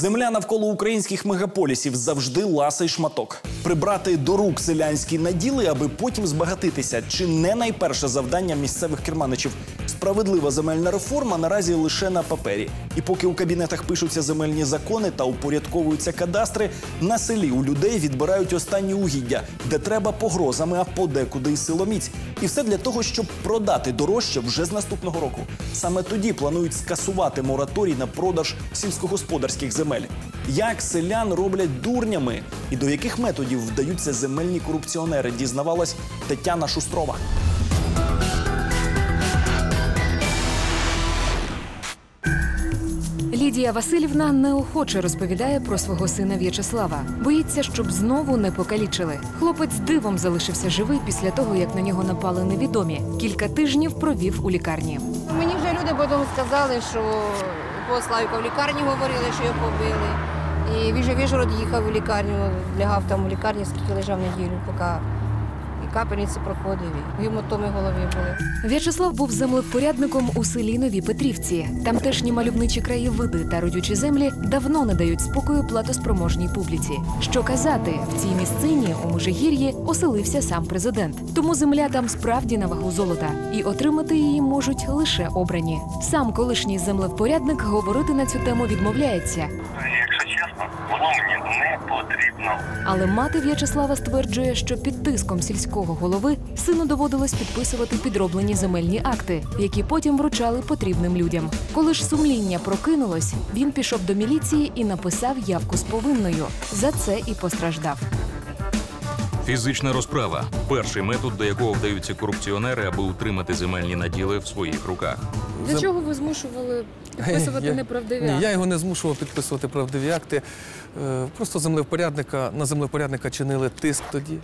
Земля навколо українських мегаполісів завжди ласий шматок. Прибрати до рук селянські наділи, аби потім збагатитися. Чи не найперше завдання місцевих керманичів? Справедлива земельна реформа наразі лише на папері. І поки у кабінетах пишуться земельні закони та упорядковуються кадастри, на селі у людей відбирають останні угіддя, де треба погрозами, а подекуди й силоміць. І все для того, щоб продати дорожче вже з наступного року. Саме тоді планують скасувати мораторій на продаж сільськогосподарських земель. Як селян роблять дурнями і до яких методів вдаються земельні корупціонери, дізнавалась Тетяна Шустрова. Лідія Васильівна неохоче розповідає про свого сина В'ячеслава. Боїться, щоб знову не покалічили. Хлопець дивом залишився живий після того, як на нього напали невідомі. Кілька тижнів провів у лікарні. Мені вже люди потім сказали, що по в лікарні говорили, що його побили. І він же їхав у лікарню, лягав там у лікарні, скільки лежав неділю, поки капельниці проходив, і гематоми голови були. В'ячеслав був землевпорядником у селі Нові Петрівці. Тамтешні мальовничі краєвиди та родючі землі давно не дають спокою платоспроможній публіці. Що казати, в цій місцині у Межигір'ї оселився сам президент. Тому земля там справді на вагу золота, і отримати її можуть лише обрані. Сам колишній землевпорядник говорити на цю тему відмовляється. Воно мені не потрібно. Але мати В'ячеслава стверджує, що під тиском сільського голови сину доводилось підписувати підроблені земельні акти, які потім вручали потрібним людям. Коли ж сумління прокинулось, він пішов до міліції і написав явку з повинною. За це і постраждав. Фізична розправа перший метод, до якого вдаються корупціонери, аби утримати земельні наділи в своїх руках. Для чого ви змушували підписувати Я- неправдиві Ні, акти? я його не змушував підписувати правдиві акти. Е, Просто землевпорядника на землевпорядника чинили тиск тоді.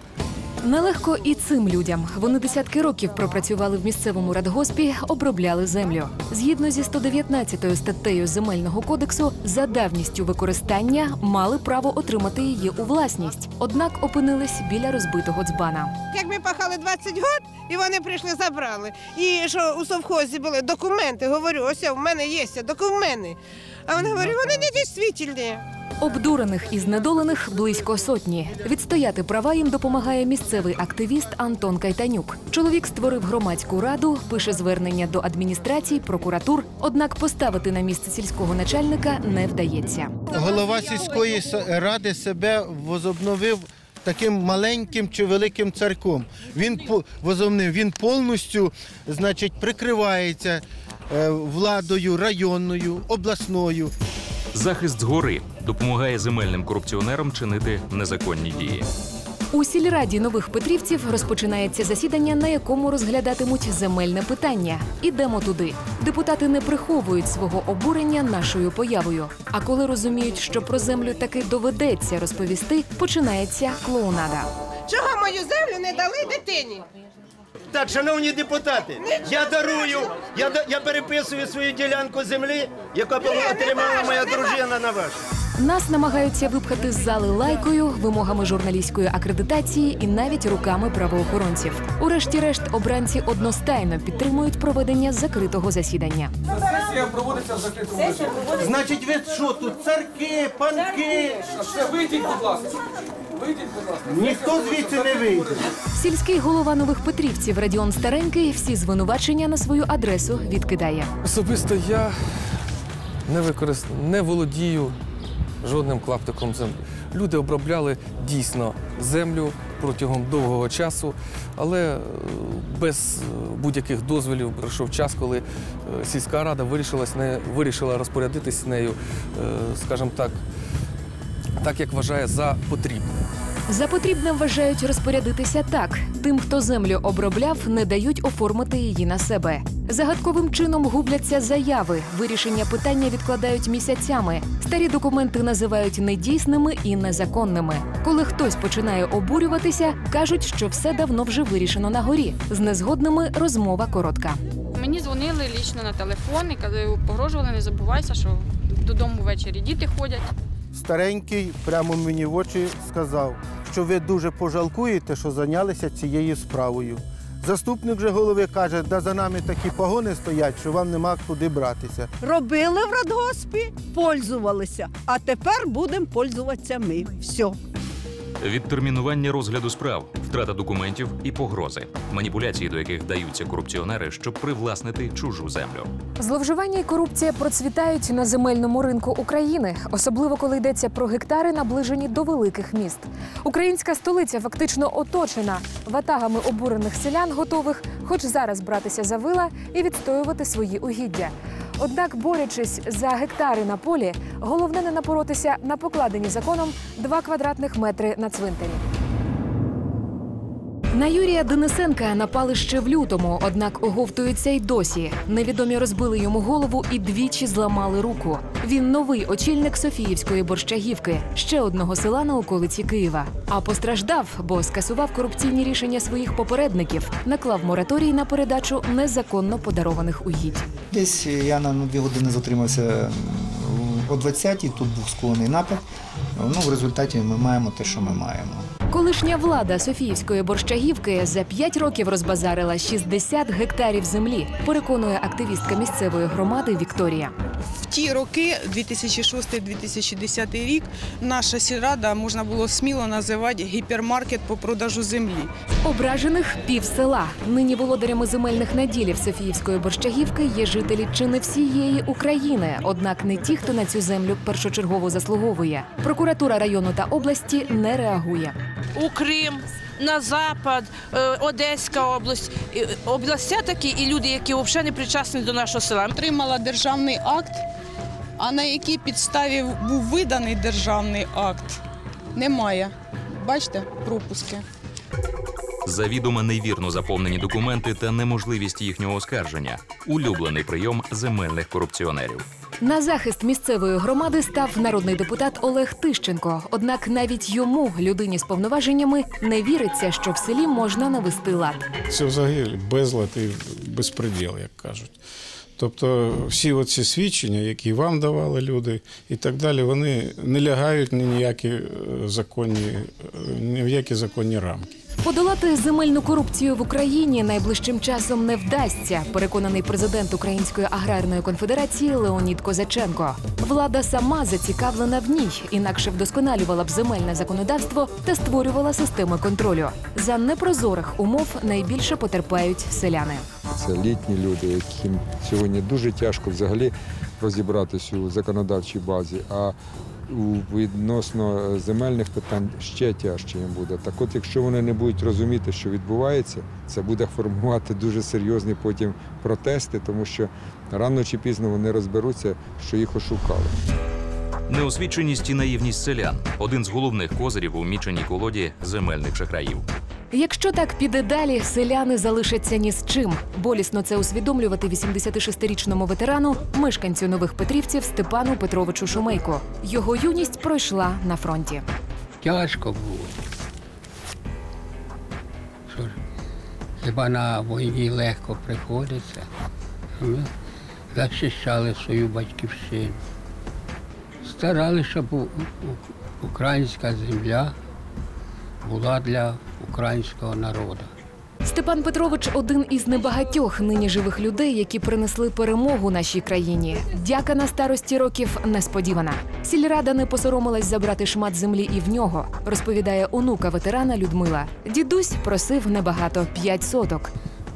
Нелегко і цим людям. Вони десятки років пропрацювали в місцевому радгоспі, обробляли землю. Згідно зі 119 статтею земельного кодексу, за давністю використання мали право отримати її у власність, однак опинились біля розбитого дзбана. Як ми пахали 20 років, і вони прийшли, забрали. І що у совхозі були документи, говорю, ось в мене є документи. А вони говорять, вони не дійсвітельні. Обдурених і знедолених близько сотні. Відстояти права їм допомагає місцевий активіст Антон Кайтанюк. Чоловік створив громадську раду, пише звернення до адміністрацій, прокуратур. Однак поставити на місце сільського начальника не вдається. голова сільської ради себе возобновив таким маленьким чи великим царком. Він возобновив, він повністю значить, прикривається е, владою районною, обласною. Захист згори допомагає земельним корупціонерам чинити незаконні дії. У сільраді нових Петрівців розпочинається засідання, на якому розглядатимуть земельне питання. Ідемо туди. Депутати не приховують свого обурення нашою появою. А коли розуміють, що про землю таки доведеться розповісти, починається клоунада. Чого мою землю не дали дитині? Так, шановні депутати, я дарую, я, да- я переписую свою ділянку землі, яку отримала моя дружина на вашу. Нас намагаються випхати з зали лайкою, вимогами журналістської акредитації і навіть руками правоохоронців. Урешті-решт, обранці одностайно підтримують проведення закритого засідання. Сесія проводиться в закритому режимі. Значить, ви що тут царки, панки? Все, вийдіть, будь ласка. Вийдіть, будь ласка. Ніхто звідси не вийде. Сільський голова нових Петрівців Радіон Старенький всі звинувачення на свою адресу відкидає. Особисто я не використ... не володію жодним клаптиком землі. Люди обробляли дійсно землю протягом довгого часу, але е, без е, будь-яких дозволів пройшов час, коли е, сільська рада вирішила, вирішила розпорядитись нею, скажімо так, так як вважає за потрібне. За потрібне вважають розпорядитися так: тим, хто землю обробляв, не дають оформити її на себе. Загадковим чином губляться заяви. Вирішення питання відкладають місяцями. Старі документи називають недійсними і незаконними. Коли хтось починає обурюватися, кажуть, що все давно вже вирішено на горі. З незгодними розмова коротка. Мені дзвонили лічно на телефон і казали, погрожували, не забувайся, що додому ввечері діти ходять. Старенький прямо мені в очі сказав, що ви дуже пожалкуєте, що зайнялися цією справою. Заступник же голови каже, да за нами такі погони стоять, що вам нема куди братися. Робили в радгоспі, пользувалися, а тепер будемо пользуватися ми. Все. Відтермінування розгляду справ, втрата документів і погрози, маніпуляції, до яких вдаються корупціонери, щоб привласнити чужу землю. Зловживання і корупція процвітають на земельному ринку України, особливо коли йдеться про гектари, наближені до великих міст. Українська столиця фактично оточена ватагами обурених селян, готових хоч зараз братися за вила і відстоювати свої угіддя. Однак, борючись за гектари на полі, головне не напоротися на покладені законом 2 квадратних метри на цвинтарі. На Юрія Денисенка напали ще в лютому, однак оговтуються й досі. Невідомі розбили йому голову і двічі зламали руку. Він новий очільник Софіївської борщагівки, ще одного села на околиці Києва. А постраждав, бо скасував корупційні рішення своїх попередників, наклав мораторій на передачу незаконно подарованих угідь. Десь я на дві години затримався о 20-й, тут був скоєний напад. Ну, в результаті ми маємо те, що ми маємо. Колишня влада Софіївської борщагівки за п'ять років розбазарила 60 гектарів землі. Переконує активістка місцевої громади Вікторія. В ті роки, 2006-2010 рік, наша сільрада можна було сміло називати гіпермаркет по продажу землі. Ображених пів села. Нині володарями земельних наділів Софіївської борщагівки є жителі чи не всієї України, однак не ті, хто на цю землю першочергово заслуговує. Прокуратура району та області не реагує. у Крим, на Запад, е, Одеська область. Областя такі і люди, які взагалі не причасні до нашого села. Отримала державний акт, а на якій підставі був виданий державний акт, немає. Бачите, пропуски. Завідомо невірно заповнені документи та неможливість їхнього оскарження улюблений прийом земельних корупціонерів. На захист місцевої громади став народний депутат Олег Тищенко. Однак навіть йому, людині з повноваженнями, не віриться, що в селі можна навести лад. Це взагалі безлад і безпреділ, як кажуть. Тобто всі оці свідчення, які вам давали люди і так далі, вони не лягають ні ніякі е, законні, е, ні в які законні рамки. Подолати земельну корупцію в Україні найближчим часом не вдасться. Переконаний президент Української аграрної конфедерації Леонід Козаченко. Влада сама зацікавлена в ній, інакше вдосконалювала б земельне законодавство та створювала системи контролю. За непрозорих умов найбільше потерпають селяни. Це літні люди, яким сьогодні дуже тяжко взагалі розібратися у законодавчій базі. А у відносно земельних питань ще тяжче їм буде. Так от, якщо вони не будуть розуміти, що відбувається, це буде формувати дуже серйозні потім протести, тому що рано чи пізно вони розберуться, що їх ошукали. Неосвіченість і наївність селян один з головних козирів у міченій колоді земельних шахраїв. Якщо так піде далі, селяни залишаться ні з чим. Болісно це усвідомлювати 86-річному ветерану, мешканцю нових Петрівців Степану Петровичу Шумейко. Його юність пройшла на фронті. Тяжко було. Хіба на війні легко приходиться? Ми захищали свою батьківщину. Старалися, щоб українська земля була для українського народу. Степан Петрович один із небагатьох нині живих людей, які принесли перемогу нашій країні. Дяка на старості років несподівана. Сільрада не посоромилась забрати шмат землі і в нього, розповідає онука ветерана Людмила. Дідусь просив небагато п'ять соток.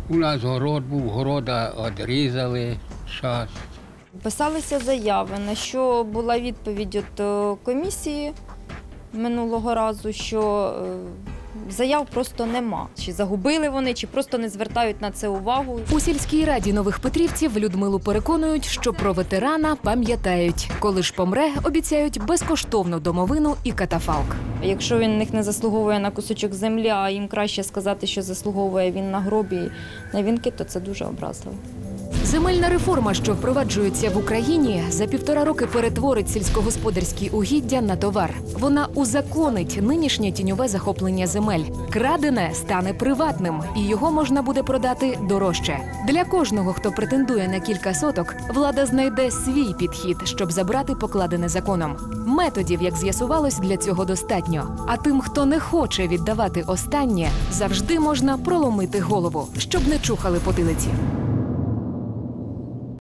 У нас город був, города відрізали час. Писалися заяви, на що була відповідь від е, комісії минулого разу, що е, заяв просто нема. Чи загубили вони, чи просто не звертають на це увагу. У сільській раді нових Петрівців Людмилу переконують, що про ветерана пам'ятають. Коли ж помре, обіцяють безкоштовну домовину і катафалк. Якщо він них не заслуговує на кусочок землі, а їм краще сказати, що заслуговує він на гробі на вінки, то це дуже образливо. Земельна реформа, що впроваджується в Україні, за півтора роки перетворить сільськогосподарські угіддя на товар. Вона узаконить нинішнє тіньове захоплення земель. Крадене стане приватним, і його можна буде продати дорожче. Для кожного, хто претендує на кілька соток, влада знайде свій підхід, щоб забрати покладене законом. Методів, як з'ясувалось, для цього достатньо. А тим, хто не хоче віддавати останнє, завжди можна проломити голову, щоб не чухали потилиці.